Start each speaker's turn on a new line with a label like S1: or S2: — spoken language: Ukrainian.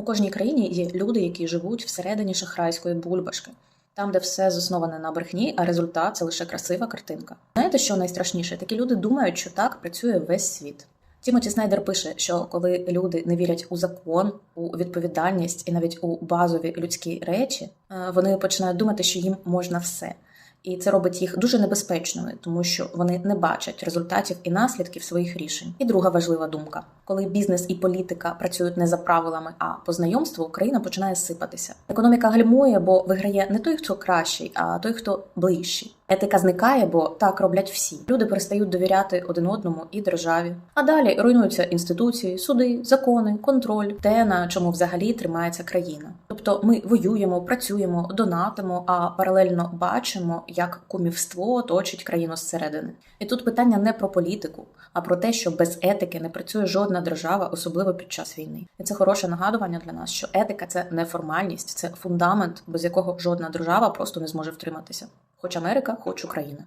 S1: У кожній країні є люди, які живуть всередині шахрайської бульбашки, там, де все засноване на брехні, а результат це лише красива картинка. Знаєте, що найстрашніше? Такі люди думають, що так працює весь світ. Тімоті Снайдер пише, що коли люди не вірять у закон, у відповідальність і навіть у базові людські речі, е, вони починають думати, що їм можна все. І це робить їх дуже небезпечними, тому що вони не бачать результатів і наслідків своїх рішень. І друга важлива думка: коли бізнес і політика працюють не за правилами, а по знайомству, Україна починає сипатися. Економіка гальмує, бо виграє не той, хто кращий, а той, хто ближчий. Етика зникає, бо так роблять всі. Люди перестають довіряти один одному і державі. А далі руйнуються інституції, суди, закони, контроль, те, на чому взагалі тримається країна. Тобто ми воюємо, працюємо, донатимо, а паралельно бачимо, як кумівство оточить країну зсередини. І тут питання не про політику, а про те, що без етики не працює жодна держава, особливо під час війни. І це хороше нагадування для нас, що етика це не формальність, це фундамент, без якого жодна держава просто не зможе втриматися. Хоч Америка, хоч Україна.